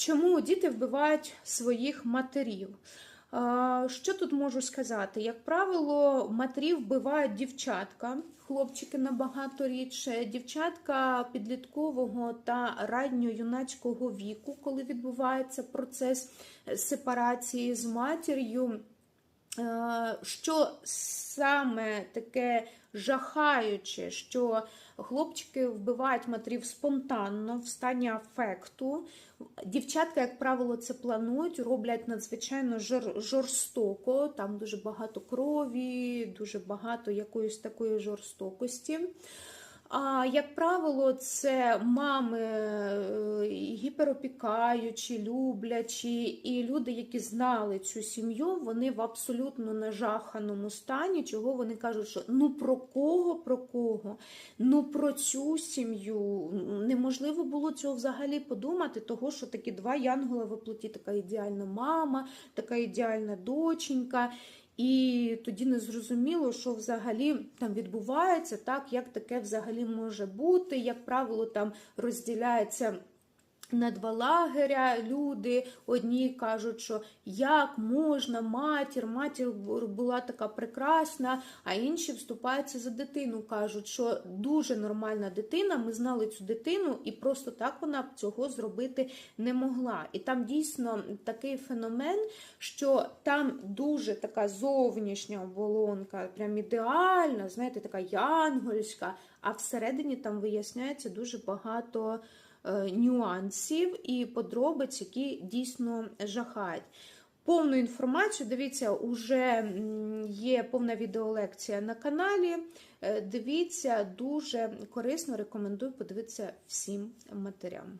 Чому діти вбивають своїх матерів? Що тут можу сказати? Як правило, матерів вбивають дівчатка, хлопчики набагато рідше, дівчатка підліткового та ранньо-юнацького віку, коли відбувається процес сепарації з матір'ю. Е, Що саме таке жахаюче, що хлопчики вбивають матерів спонтанно в стані афекту. Дівчатка, як правило, це планують, роблять надзвичайно жор- жорстоко. Там дуже багато крові, дуже багато якоїсь такої жорстокості. А як правило, це мами гіперопікаючі, люблячі, і люди, які знали цю сім'ю, вони в абсолютно нажаханому стані, чого вони кажуть, що ну про кого, про кого, ну про цю сім'ю. Неможливо було цього взагалі подумати, того, що такі два янгола в плоті, така ідеальна мама, така ідеальна доченька. І тоді не зрозуміло, що взагалі там відбувається, так, як таке взагалі може бути. Як правило, там розділяється на два лагеря люди. Одні кажуть, що як можна, матір, матір була така прекрасна, а інші вступаються за дитину. кажуть, що дуже нормальна дитина. Ми знали цю дитину, і просто так вона б цього зробити не могла. І там дійсно такий феномен, що там дуже така зовнішня оболонка, прям ідеальна, знаєте, така янгольська, а всередині там виясняється дуже багато нюансів і подробиць, які дійсно жахають. Повну інформацію, дивіться, вже є повна відеолекція на каналі. Е, Дивіться, дуже корисно рекомендую подивитися всім матерям.